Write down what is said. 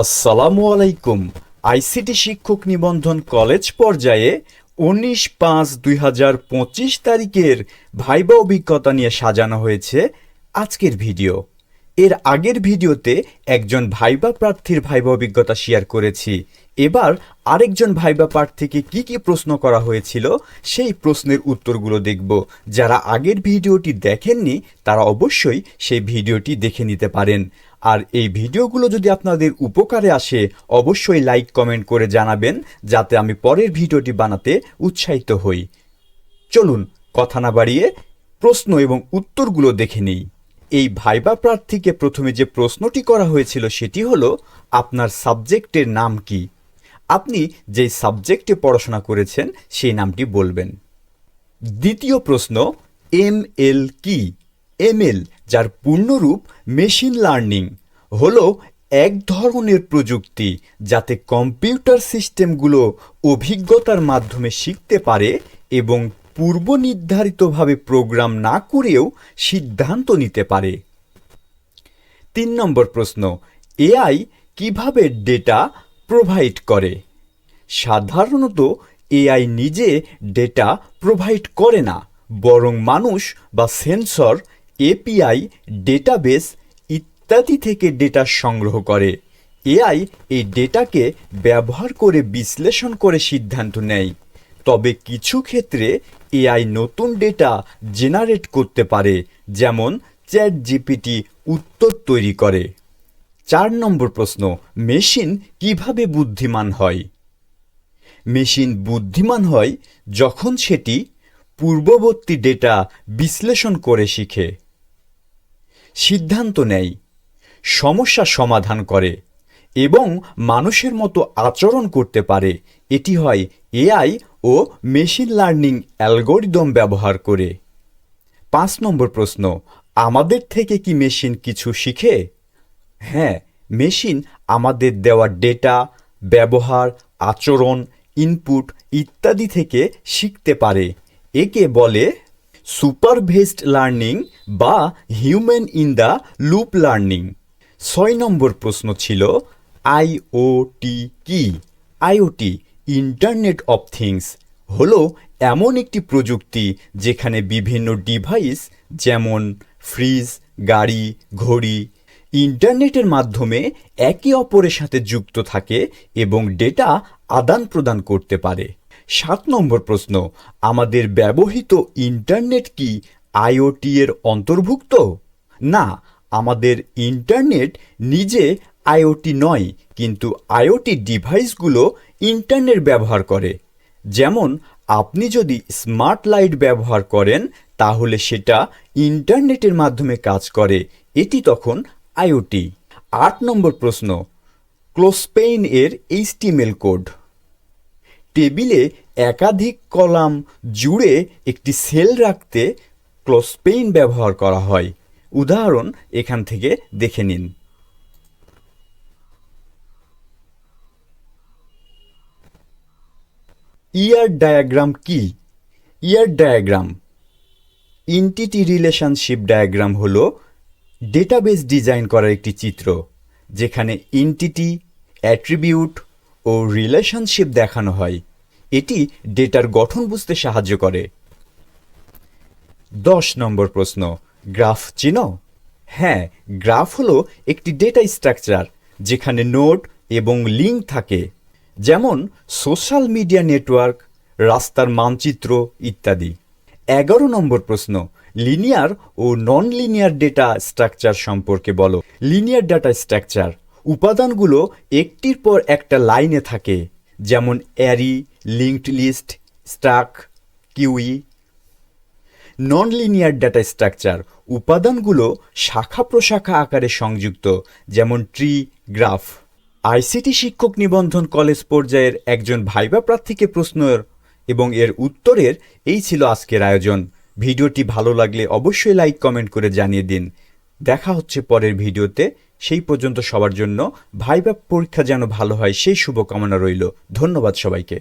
আসসালামু আলাইকুম আইসিটি শিক্ষক নিবন্ধন কলেজ পর্যায়ে উনিশ পাঁচ দুই হাজার পঁচিশ তারিখের ভাইবা অভিজ্ঞতা নিয়ে সাজানো হয়েছে আজকের ভিডিও। এর আগের ভিডিওতে একজন ভাইবা প্রার্থীর ভাইবা অভিজ্ঞতা শেয়ার করেছি। এবার আরেকজন ভাইবা প্রার্থীকে কি কি প্রশ্ন করা হয়েছিল, সেই প্রশ্নের উত্তরগুলো দেখব। যারা আগের ভিডিওটি দেখেননি, তারা অবশ্যই সেই ভিডিওটি দেখে নিতে পারেন। আর এই ভিডিওগুলো যদি আপনাদের উপকারে আসে, অবশ্যই লাইক, কমেন্ট করে জানাবেন, যাতে আমি পরের ভিডিওটি বানাতে উৎসাহিত হই। চলুন, কথা না বাড়িয়ে প্রশ্ন এবং উত্তরগুলো দেখে নিই। এই ভাইবা প্রার্থীকে প্রথমে যে প্রশ্নটি করা হয়েছিল সেটি হলো, আপনার সাবজেক্টের নাম কি? আপনি যেই সাবজেক্টে পড়াশোনা করেছেন সেই নামটি বলবেন। দ্বিতীয় প্রশ্ন, এম এল কি? এম এল, যার পূর্ণরূপ মেশিন লার্নিং, হলো এক ধরনের প্রযুক্তি যাতে কম্পিউটার সিস্টেমগুলো অভিজ্ঞতার মাধ্যমে শিখতে পারে এবং পূর্ব নির্ধারিতভাবে প্রোগ্রাম না করেও সিদ্ধান্ত নিতে পারে। তিন নম্বর প্রশ্ন, এআই কীভাবে ডেটা প্রোভাইড করে? সাধারণত এআই নিজে ডেটা প্রোভাইড করে না, বরং মানুষ বা সেন্সর, এপিআই, ডেটাবেস ইত্যাদি থেকে ডেটা সংগ্রহ করে। এআই এই ডেটাকে ব্যবহার করে বিশ্লেষণ করে সিদ্ধান্ত নেয়। তবে কিছু ক্ষেত্রে এআই নতুন ডেটা জেনারেট করতে পারে, যেমন চ্যাট জিপিটি উত্তর তৈরি করে। চার নম্বর প্রশ্ন মেশিন কীভাবে বুদ্ধিমান হয়? মেশিন বুদ্ধিমান হয় যখন সেটি পূর্ববর্তী ডেটা বিশ্লেষণ করে শিখে। সিদ্ধান্ত নেয়, সমস্যা সমাধান করে। এবং মানুষের মতো আচরণ করতে পারে। এটি হয় এআই ও মেশিন লার্নিং অ্যালগোরিদম ব্যবহার করে। পাঁচ নম্বর প্রশ্ন, আমাদের থেকে কি মেশিন কিছু শিখে? হ্যাঁ মেশিন আমাদের দেওয়া ডেটা, ব্যবহার, আচরণ, ইনপুট ইত্যাদি থেকে শিখতে পারে। একে বলে সুপারভেসড লার্নিং বা human in the loop learning. ছয় নম্বর প্রশ্ন ছিল আইওটি কি? আইওটি ইন্টারনেট অফ থিংস হলো এমন একটি প্রযুক্তি যেখানে বিভিন্ন ডিভাইস যেমন ফ্রিজ গাড়ি, ঘড়ি ইন্টারনেটের মাধ্যমে একে অপরের সাথে যুক্ত থাকে এবং ডেটা আদান প্রদান করতে পারে। সাত নম্বর প্রশ্ন, আমাদের ব্যবহৃত ইন্টারনেট কি আইওটি এর অন্তর্ভুক্ত? না, আমাদের ইন্টারনেট নিজে আইওটি নয়, কিন্তু আইওটি ডিভাইসগুলো ইন্টারনেট ব্যবহার করে। যেমন, আপনি যদি স্মার্ট লাইট ব্যবহার করেন, তাহলে সেটা ইন্টারনেটের মাধ্যমে কাজ করে। এটি তখন আইওটি। আট নম্বর প্রশ্ন, ক্লোসপেইন এর এইচটিএমএল কোড। টেবিলে একাধিক কলাম জুড়ে একটি সেল রাখতে ক্লোসপেইন ব্যবহার করা হয়। উদাহরণ এখান থেকে দেখে নিন। ইয়ার ডায়াগ্রাম কি? ER diagram entity relationship diagram হল ডেটাবেস ডিজাইন করার একটি চিত্র, যেখানে ইন্টিটি অ্যাট্রিবিউট ও রিলেশনশিপ দেখানো হয়। এটি ডেটার গঠন বুঝতে সাহায্য করে। দশ নম্বর প্রশ্ন, গ্রাফ চিনো হ্যাঁ গ্রাফ হলো একটি ডেটা স্ট্রাকচার যেখানে নোড এবং লিঙ্ক থাকে। যেমন সোশ্যাল মিডিয়া নেটওয়ার্ক, রাস্তার মানচিত্র ইত্যাদি। এগারো নম্বর প্রশ্ন, লিনিয়ার ও নন লিনিয়ার ডেটা স্ট্রাকচার সম্পর্কে বলো। লিনিয়ার ডাটা স্ট্রাকচার উপাদানগুলো একটির পর একটা লাইনে থাকে, যেমন array, linked list, struct, queue. Non linear data structure উপাদানগুলো শাখা প্রশাখা আকারে সংযুক্ত, যেমন ট্রি, গ্রাফ। আইসিটি শিক্ষক নিবন্ধন কলেজ পর্যায়ের একজন ভাইবা প্রার্থীকে প্রশ্ন এবং এর উত্তরের এই ছিল আজকের আয়োজন। ভিডিওটি ভালো লাগলে অবশ্যই লাইক, কমেন্ট করে জানিয়ে দিন। দেখা হচ্ছে পরের ভিডিওতে। সেই পর্যন্ত সবার জন্য ভাইবা পরীক্ষা যেন ভালো হয়, সেই শুভকামনা রইল। ধন্যবাদ সবাইকে।